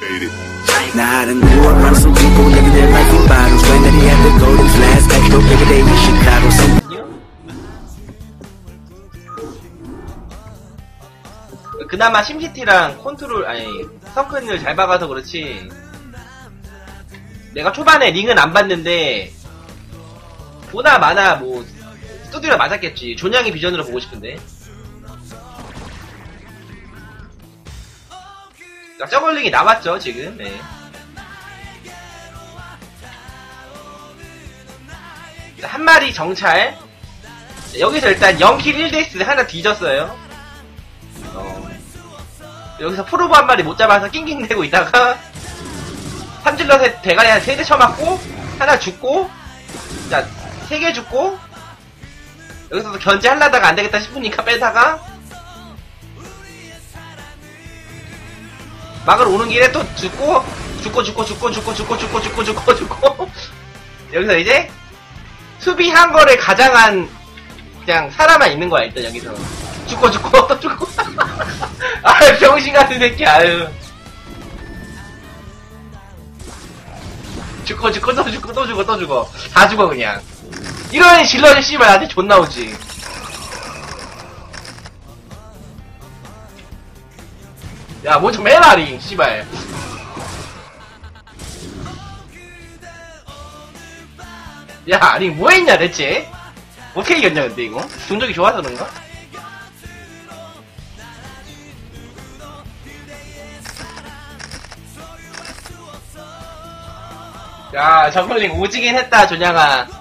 I some people living their life in bottles. When they had the golden flask, back though every day in Chicago. Some 그나마 심시티랑 컨트롤 아니 성큰을 잘 박아서 그렇지 내가 초반에 링은 안 봤는데 보나 마나 뭐 스튜디오에 맞았겠지 존양이 비전으로 보고 싶은데 저걸링이 나왔죠 지금 네. 자, 한 마리 정찰 여기서 일단 0킬 1데스 하나 뒤졌어요 어. 여기서 프로브 한 마리 못 잡아서 낑낑대고 있다가 삼질럿에 대가리 한세대 쳐맞고 하나 죽고 자세개 죽고 여기서도 견제하려다가 안되겠다 싶으니까 빼다가 막으로 오는 길에 또 죽고 죽고 죽고 죽고 죽고 죽고 죽고 죽고 죽고 죽고 여기서 이제 수비한 거를 가장한 그냥 사람만 있는 거야 일단 여기서 죽고 죽고 또 죽고 아유 병신 같은 새끼 아유 죽고 죽고 또 죽고 또 죽고 또 죽어 다 죽어 그냥 이런 질러는 씨발 나한테 존나 오지 야 뭐좀 해라리 씨발 야 아니 뭐했냐 대체 어떻게 이겼냐 근데 이거 동작이 좋아서 그런가? 야, 저글링 오지긴 했다, 조냥아.